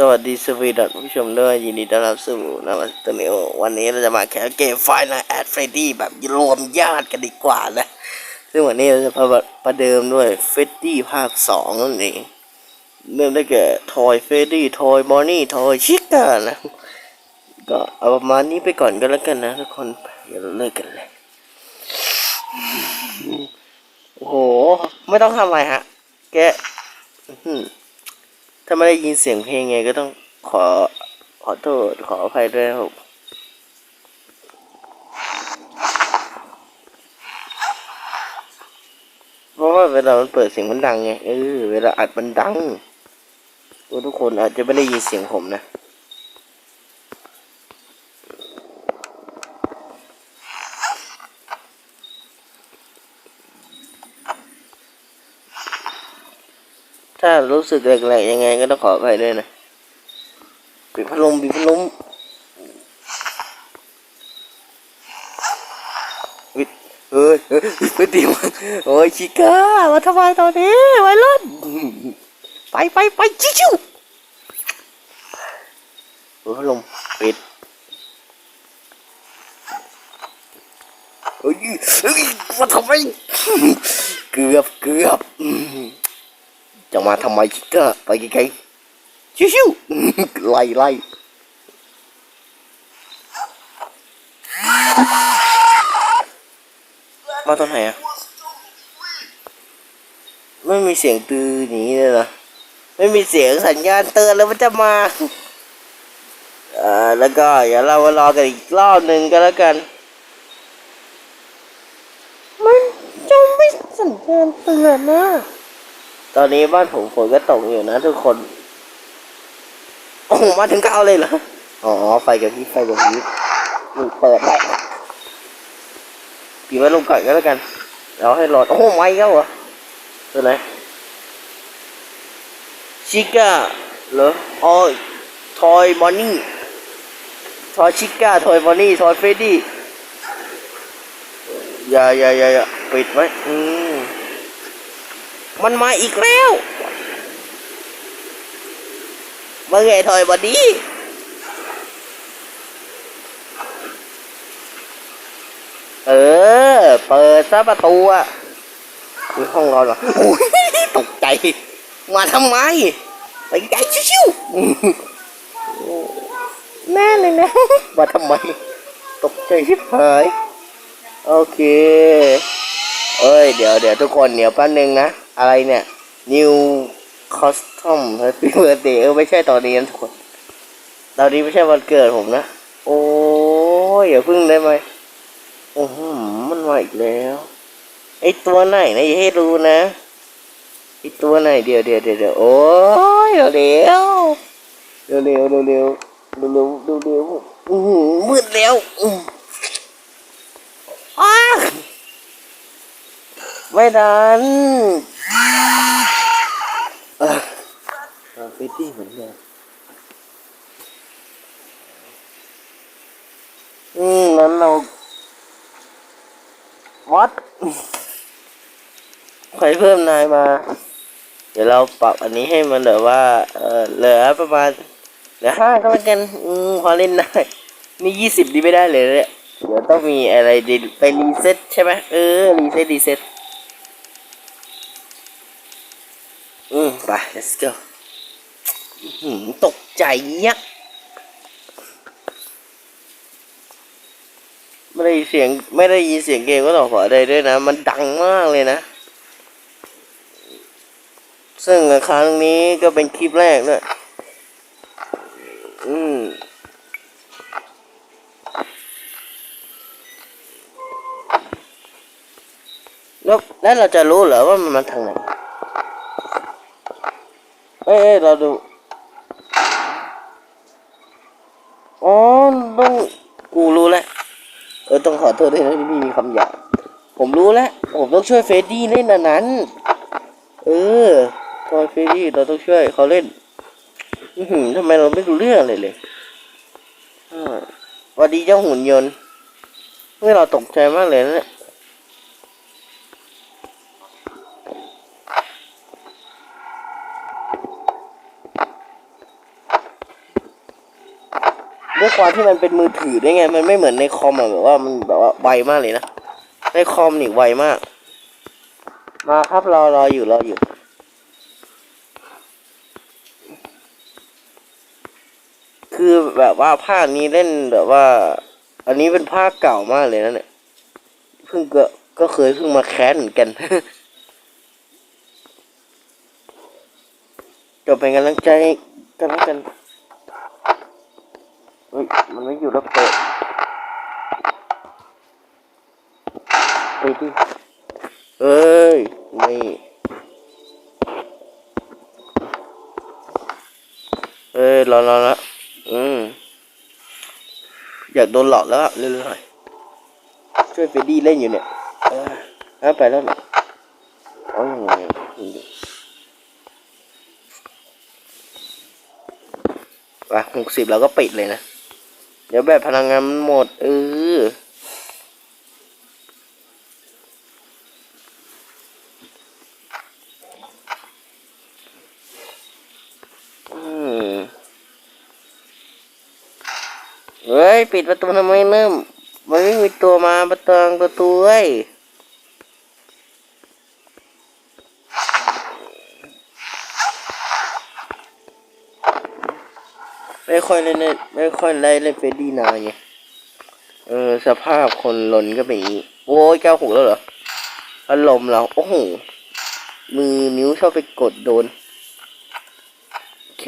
สวัสดีสวีดัสผู้ชมด้วยยินดีต้อนรับสู่นวัตเนโอวันนี้เราจะมาแข่งเกมไฟน a ลแอดเฟรดดี้แบบรวมญาติกันดีกว่านะ ซึ่งวันนี้เราจะประประเดิมด้วยเฟรดดี้ภาคสองนั่นเองเริ่มได้แก่ทอยเฟรดดี้ทอยบอนนี่ทอยชิก้านะก็เอาประมาณนี้ไปก่อนก็แล้วกันนะทุกคนเดี๋ยวเราเลิกกันเลยโอ้โห ไม่ต้องทำอะไรฮะ แกอื้อ ถ้าไม่ได้ยินเสียงเพลงไงก็ต้องขอขอโทษขออภัยด้วยครับเพราะว่าเวลามันเปิดเสียงมันดังไงเออเวลาอัดมันดังทุกคนอาจจะไม่ได้ยินเสียงผมนะ ถ้ารู้สึกแหลกๆยังไงก็ต้องขออภัยด้วยนะปิดพัดลมปิดพัดลมวิทเฮ้ยเฮ้ยไม่ตีมันโอ้ยชิก้ามาทำไมตอนนี้ไวรุ่นไปไปไปชิชิวปิดพัดลมปิดเฮ้ยเฮ้ยมาทำไมเกือบเกือบ จะมาทำไมชิก้าไปไกลๆชิวๆไล่ไล่มาตอนไหนอะไม่มีเสียงตือหนีเลยเหรอไม่มีเสียงสัญญาณเตือนแล้วมันจะมาเอ่อแล้วก็อย่าเรามารอกันอีกรอบหนึ่งก็แล้วกัน มันจะไม่สัญญาณเตือนนะ ตอนนี้บ้านผมฝนก็ตกอยู่นะทุกคน โอ้โหมาถึงเก้าเลยเหรอ อ๋อ ไฟกับพริบไฟกับพริบนี่เปิดได้ปีไว้ลงก่อนก็แล้วกันเราให้หลอด โอ้โหไม่แล้วเหรอตัวไหนชิก้าเหรออ๋อทอยบอนนี่ทอยชิก้าทอยบอนนี่ทอยเฟรดดี้อย่าอย่าอย่าอย่าปิดไว้อืม มันมาอีกแล้วมาไงถอยบอดี้เออ เปิดซะประตูอะมีห้องนอนเหรอโอ้ยตกใจ มาทำไมไปไกลชิวๆแน่เลยนะ มาทำไม ตกใจชิบหายโอเค เอ้ย เดี๋ยวเดี๋ยวทุกคนเดี๋ยวแป๊บนึงนะ อะไรเนี่ย New Custom Happy Birthday เออไม่ใช่ตอนนี้นะทุกคน ตอนนี้ไม่ใช่วันเกิดผมนะ โอ้ยอย่าพึ่งได้ไหมโอ้โหมันมาอีกแล้ว ไอตัวไหนนะอย่าให้รู้นะ ไอตัวไหนเดี๋ยวเดี๋ยวเดี๋ยวเดี๋ยวโอ้ยเร็วเร็วเร็วเร็วเร็วเร็วเร็วเร็วเร็วอือหือมืดแล้วอ้าไม่ดันเออ ฟิตตี้เหมือนกันอืมนั้นเราวัดใครเพิ่มนายมา เดี๋ยวเราปรับอันนี้ให้มันแบบว่า เออเหลือประมาณเหลือห้าก็แล้วกัน อืมพอเล่นได้ นี่ยี่สิบดีไม่ได้เลยเนี่ยเดี๋ยวต้องมีอะไรดีไปรีเซ็ตใช่ไหมเออ รีเซ็ตรีเซ็ตอืมไป let's go ตกใจยักษ์ไม่ได้ยินเสียงไม่ได้ยินเสียงเกมก็ต้องขอได้ด้วยนะ มันดังมากเลยนะ ซึ่งครั้งนี้ก็เป็นคลิปแรกด้วยอืมแล้วแล้วเราจะรู้เหรอว่ามันมาทางไหน เอ้ยเอ้ยเราดู อ๋อต้องกูรู้แล้วเออต้องขอโทษด้วยนะที่พี่มีคำหยาบผมรู้แล้วผมต้องช่วยเฟรดดี้เล่นอันนั้น เออทอยเฟรดดี้เราต้องช่วยเขาเล่น อือหือทำไมเราไม่รู้เรื่องเลยเลยอ่าวัดีเจ้าหุ่นยนต์เมื่อเราตกใจมากเลยนะเนี่ย ด้วย ความที่มันเป็นมือถือได้ไง มันไม่เหมือนในคอมอะแบบว่ามันแบบว่าไวมากเลยนะ ในคอมนี่ไวมาก มาครับรอรออยู่รออยู่ คือแบบว่าภาคนี้เล่นแบบว่า อันนี้เป็นภาคเก่ามากเลยนะเนี่ย เพิ่งก็ก็เคยเพิ่งมาแคสเหมือนกันก็เป็นกำลังใจกันแล้วกัน ฮ้ยมันไม่อยู่แล้วเปิดไปดิเอ้ยนี่เอ้ยรอรอละอืมอยากโดนหลอกแล้วเรื่อยๆช่วยเฟรดดี้เล่นอยู่เนี่ยเออเอาไปแล้วเนี่ยอ๋อยังไงว่ะหกสิบเราก็ปิดเลยนะ เดี๋ยวแบบพลังงานมันหมดเออเฮ้ย ปิดประตูทำไมเนิ่ม มันไม่มีตัวมาประตูประตูเว้ย ไม่ค่อยเล่นไม่ค่อยไล่เล่นเฟรดดี้นานไงเออสภาพคนหล่นก็เป็นอย่างนี้โอ้ยแก้วหูแล้วเหรออารมณ์เราโอ้โหมือนิ้วชอบไปกดโดนโอเค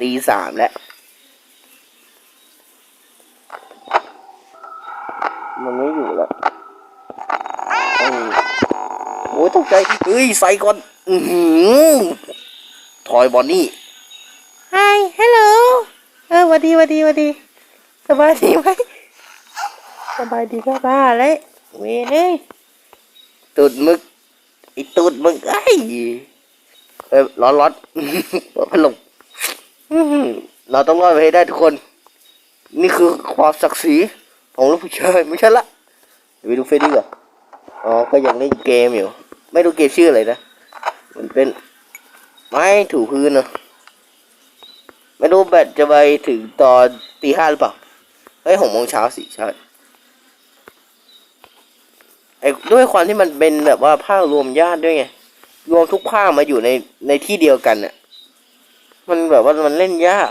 ตีสามแล้ว มันไม่อยู่แล้วเออโอ้ยตก ใจเฮ้ยใส่ก่อนอือหือทอยบอนนี่ Hi hello เออหวัดดีหวัดดีหวัดดีสบายดีไหมสบายดีก็บ้าเลยเวยเอ้ยตูดมึกไอตูดมึกไอ้ยเออร้อนร้อนเปิดพัดลมอื้อหือเราต้องรอดไปให้ได้ทุกคน นี่คือความศักดิ์ศรีของลูกผู้ชายไม่ใช่ละเดี๋ยวไปดูเฟซดีกว่าอ๋อก็ยังเล่นเกมอยู่ ไม่รู้เกมชื่ออะไรนะ มันเป็น ไม้ถูพื้นเนอะไม่รู้แบตจะไปถึงตอนตีห้าหรือเปล่า เฮ้ยหกโมงเช้าสิใช่ไอ้ด้วยความที่มันเป็นแบบว่าภาครวมญาติด้วยไง รวมทุกภาคมาอยู่ในในที่เดียวกันน่ะมันแบบว่ามันเล่นยาก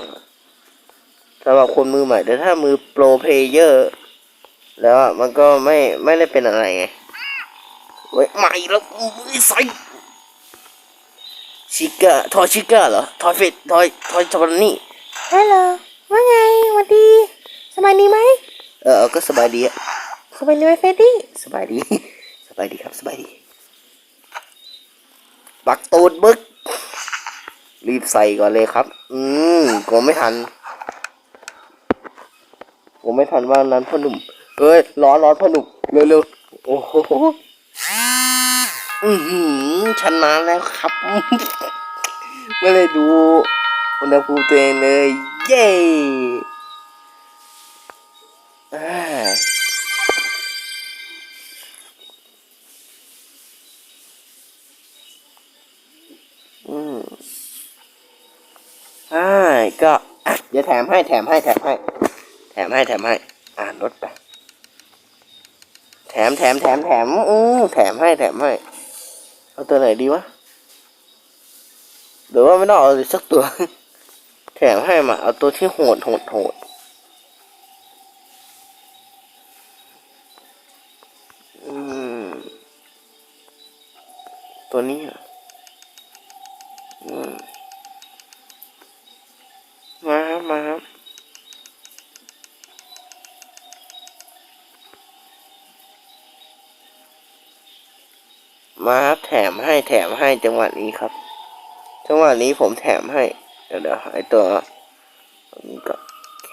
สำหรับคนมือใหม่แต่ถ้ามือโปรเพลเยอร์ แล้วอะมันก็ไม่ไม่ได้เป็นอะไรไง เว้ยใหม่แล้วอุ้ยใส่ชิก้าทอยชิก้าเหรอทอยเฟดทอยทอยจอนนี่ฮัลโหลว่าไงหวัดดีสบายดีไหมเออก็สบายดีอะสบายดีไหมเฟรดดี้สบายดี สบายดีครับสบายดีปักตูดบึก รีบใส่ก่อนเลยครับ อืมกลัวไม่ทันกลัวไม่ทันว่านั้นพ่อหนุ่มเอ้ยร้อนร้อนพ่อหนุ่มเร็วๆโอ้โห อือหือชนะแล้วครับ ไม่เลยดูอุณหภูมิตัวเองเลย เย้อ่าอืมใช่ก็อะเดี๋ยวแถมให้แถมให้แถมให้ แถมให้แถมให้ อ่านรถไป แถมแถมแถมแถมอือแถมให้แถมให้ เอาตัวไหนดีวะหรือว่าไม่ต้องเอาเลยสักตัว แถมให้มา เอาตัวที่โหดโหดโหดตัวนี้ออืมมาครับมาครับ มาครับแถมให้แถมให้จังหวะนี้ครับ จังหวะนี้ผมแถมให้ เดี๋ยวเดี๋ยวไอตัวนี้ก็โอเค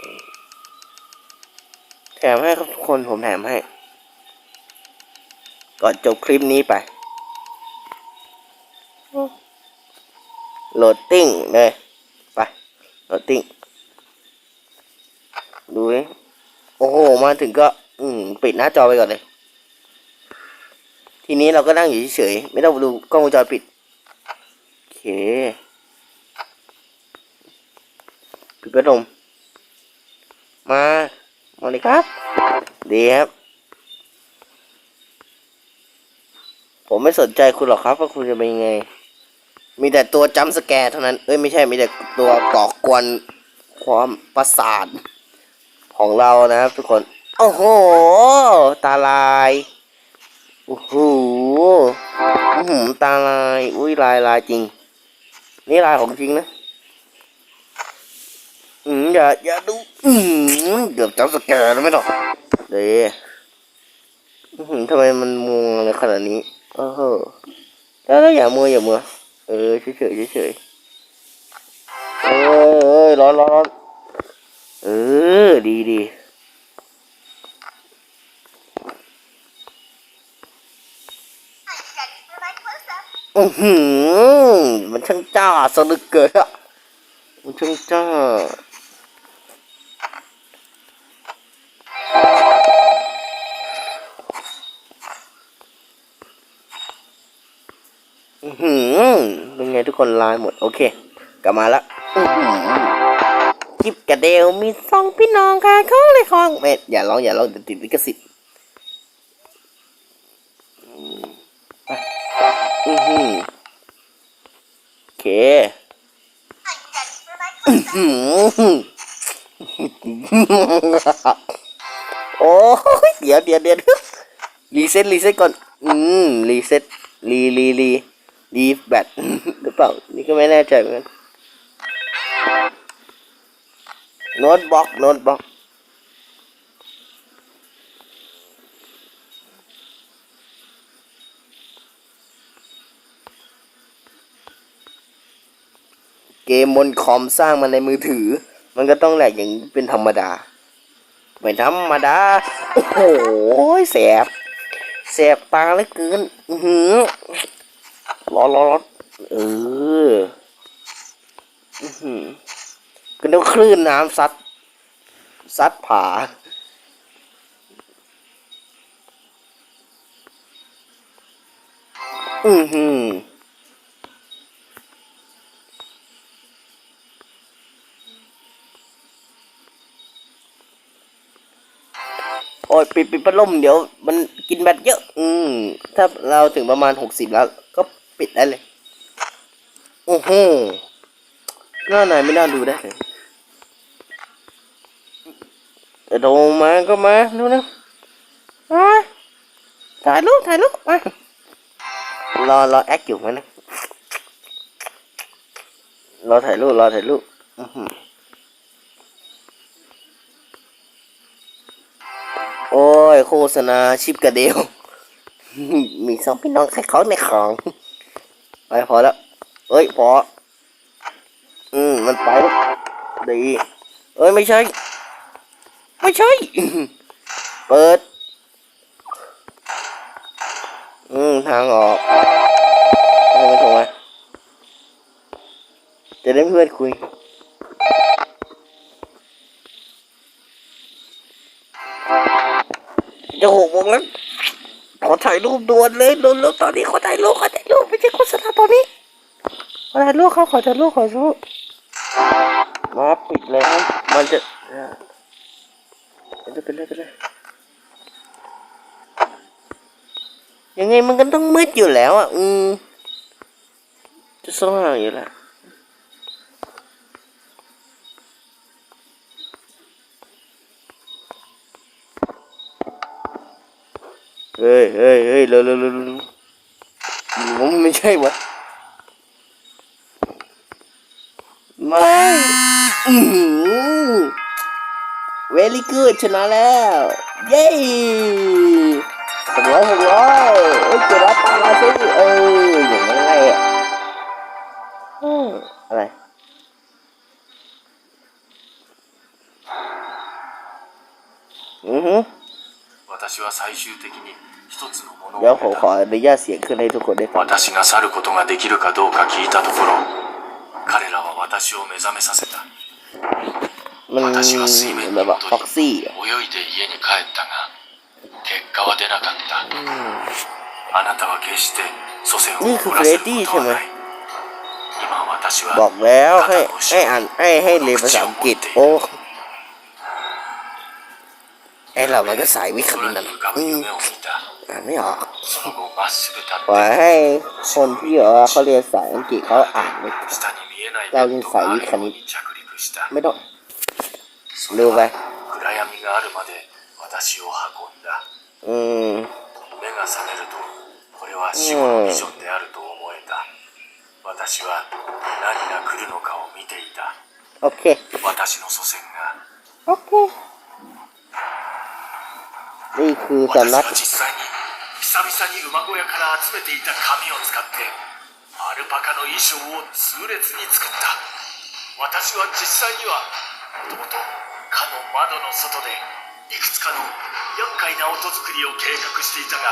แถมให้ครับทุกคนผมแถมให้ ก่อนจบคลิปนี้ไปโหลดติ้งเลยไปโหลดติ้งดูดิโอ้โห มาถึงก็ อืม ปิดหน้าจอไปก่อนเลย ทีนี้เราก็นั่งอยู่เฉยๆไม่ต้องดูกล้องวงจรปิดโอเคปิดพัดลมมามาเลยครับ ดีครับ ผมไม่สนใจคุณหรอกครับว่าคุณจะเป็นยังไง มีแต่ตัวจัมสแกร์เท่านั้น เอ้ยไม่ใช่ มีแต่ตัวก่อกวนความประสาทของเรานะครับทุกคน โอ้โห ตาลาย โอ้โหอื้อหือตาลาย อุ้ยลายลายจริง นี่ลายของจริงนะ อืมอย่าอย่าดู อืมเกือบจับสแกนแล้วไม่หรอกเดี๋ยวอื้อหือทำไมมันมัวอะไรขนาดนี้เออแล้วแล้วอย่ามัวอย่ามัวเออเฉยเฉยเฉยเออร้อนร้อนเออดีดี อือหือมันช่างจ้าสนึกเกินอะมันช่างจ้าอือหือเป็นไงทุกคนไลน์หมด โอเค กลับมาละอือหือจิบกระเดวมีสองพี่น้องค่ะเขาเลยคลองเม็ดอย่าร้องอย่าร้องเดี๋ยวติดลิขสิทธิ์อืมไป อือหือโอเคอือหือโอ้ยเดี๋ยวเดี๋ยวเดี๋ยวรีเซ็ตรีเซ็ตก่อน อืมรีเซ็ตรีรีรีรีแบตหรือเปล่า นี่ก็ไม่แน่ใจเหมือนกันโน้ตบล็อกโน้ตบล็อก เกมบนคอมสร้างมาในมือถือ มันก็ต้องแหลกอย่างนี้เป็นธรรมดาไม่ธรรมดา โอ้โหแสบแสบตาเหลือเกินอือหือร้อนร้อนร้อนเอออือหือก็นึกคลื่นน้ำซัดซัดผาอือหือ ยปิดปิดพัดลมเดี๋ยว มันกินแบตเยอะ อืม ถ้าเราถึงประมาณหกสิบแล้ว ก็ปิดได้เลย โอ้โหหน้าไหนไม่น่าดูได้เลยแต่โทรมาก็มาดูนะมาถ่ายรูปถ่ายรูปมารอรอแอคอยู่ไหมนะรอถ่ายรูปรอถ่ายรูปอื้อ อโอ้ยโฆษณาชิปกระเดียว มีสองพี่น้องขายของในของไปพอแล้วเอ้ยพอ อืมมันไปดี เอ้ยไม่ใช่ ไม่ใช่ เปิด อืมทางออกไม่ถูกไหมจะได้เพื่อนคุย จะหกโมงแล้วขอถ่ายรูปด่วนเลยด่วนๆตอนนี้ขอถ่ายรูปขอถ่ายรูปไม่ใช่โฆษณาตอนนี้ขอถ่ายรูปเขาขอถ่ายรูปขอถ่ายรูปมาปิดเลยครับมันจะมันจะเป็นอะไรเป็นอะไรยังไงมันก็ต้องมืดอยู่แล้วอะ อืมจะสว่างอยู่แล้ว เฮ้ยเฮ้ยเฮ้ยเร็วเร็วเร็วผมไม่ใช่วะไม่อือหือ very good ชนะแล้ว เย้หกร้อยหกร้อยเอ้ยเจ็ดร้อยตามมาสิเอออย่างไรอะ 私は最終的に一つのもの เดี๋ยว を ผมขออนุญาตเสียงขึ้นให้ทุกคนได้ฟัง 私が去ることができるかどうか聞いたところ彼らは私を目覚めさせた มัน 私は水面に แบบ 戻 ว่าฟ็อกซี่ り泳いで家に帰ったが結果は出なかった あなたは決して祖先をนี่คือ 怒 เฟ ら ร せ ด る ดี้ こと ใช่ は ไหม ない今私 บอ は กแล้วให้ให้อ่านให้ให้เรียนภาษาอังกฤษ โอ้ ไอเรามันก็สายวิค 空 ณิต に นั่น 浮かぶ อืม 夢を見た อ่านไม่ออก その後まっすぐ立 ปล่อย って ให้คนที่แบบว่าเขาเรียนสายอังกฤษเขาอ่านไม่ 下に見えないラウンベッドがあるように着陸した ไม่ต้อง そ ดู れ ไป は暗闇があるまで私を運んだ อืม 目が覚めるとこれは死後のビジョンであると思えた私は何が来るのかを見ていた โอเค 私の祖先が โ レイク実際に久々に馬小屋から集めていた紙を使ってアルパカの衣装を痛烈に作った私は実際にはもともとかの窓の外でいくつかの厄介な音作りを計画していたが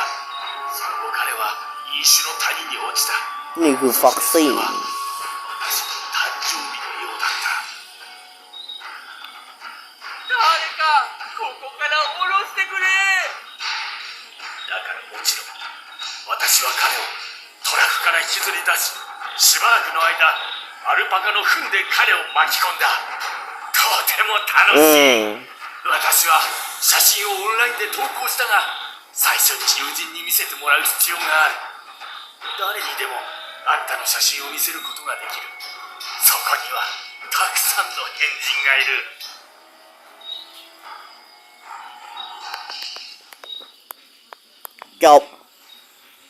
その後彼は飲酒の谷に落ちた。から下ろしてくれ。だからもちろん私は彼をトラックから引きずり出ししばらくの間アルパカの糞で彼を巻き込んだ。とても楽อืしい、ม私は写真をオンラインで投稿したが最初に友人に見せてもらう必要がある。誰にでもあんたの写真を見せることができる。そこにはたくさんの変人がいる จบ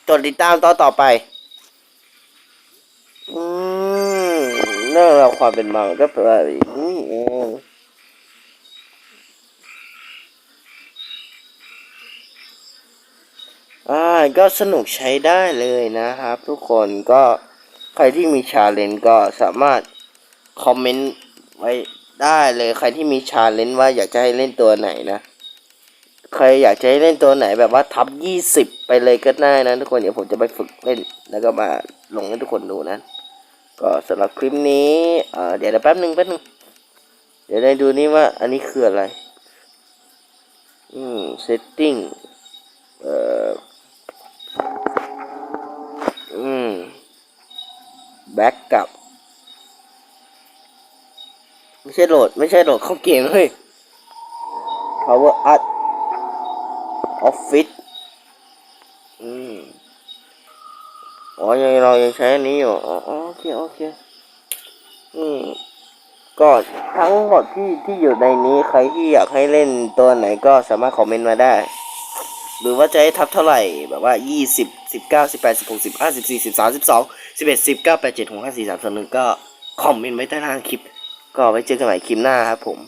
กดติดตามตอนต่อไป อืมเรื่องราวความเป็นมามันก็เป็นแบบนี้เองอ่าก็สนุกใช้ได้เลยนะครับ ทุกคนก็ใครที่มีชาเลนก็สามารถคอมเมนต์ไว้ได้เลยใครที่มีชาเลนว่าอยากจะให้เล่นตัวไหนนะ ใครอยากจะให้เล่นตัวไหนแบบว่าทับยี่สิบไปเลยก็ได้นะทุกคนเดี๋ยวผมจะไปฝึกเล่น แล้วก็มาลงให้ทุกคนดูนะ ก็สำหรับคลิปนี้เดี๋ยวแป๊บหนึ่งแป๊บหนึ่งเดี๋ยวได้ดูนี่ว่าอันนี้คืออะไร อืม setting เอ่ออืม back กับ ไม่ใช่โหลด ไม่ใช่โหลดเข้าเกมเฮ้ย power up ออฟฟิศอืมอ๋อยังเรายังใช้อันนี้อยู่อ๋อโอเคโอเคอืมก็ทั้งหมดที่ที่อยู่ในนี้ใครที่อยากให้เล่นตัวไหนก็สามารถคอมเมนต์มาได้ หรือว่าจะให้ทับเท่าไหร่แบบว่ายี่สิบสิบเก้าสิบแปดสิบหกสิบห้าสิบสี่สิบสามสิบสองสิบเอ็ดสิบเก้าแปดเจ็ดหกห้าสี่สามสองหนึ่งก็คอมเมนต์ไว้ใต้ล่างคลิป ก็ไว้เจอกันใหม่คลิปหน้าครับผม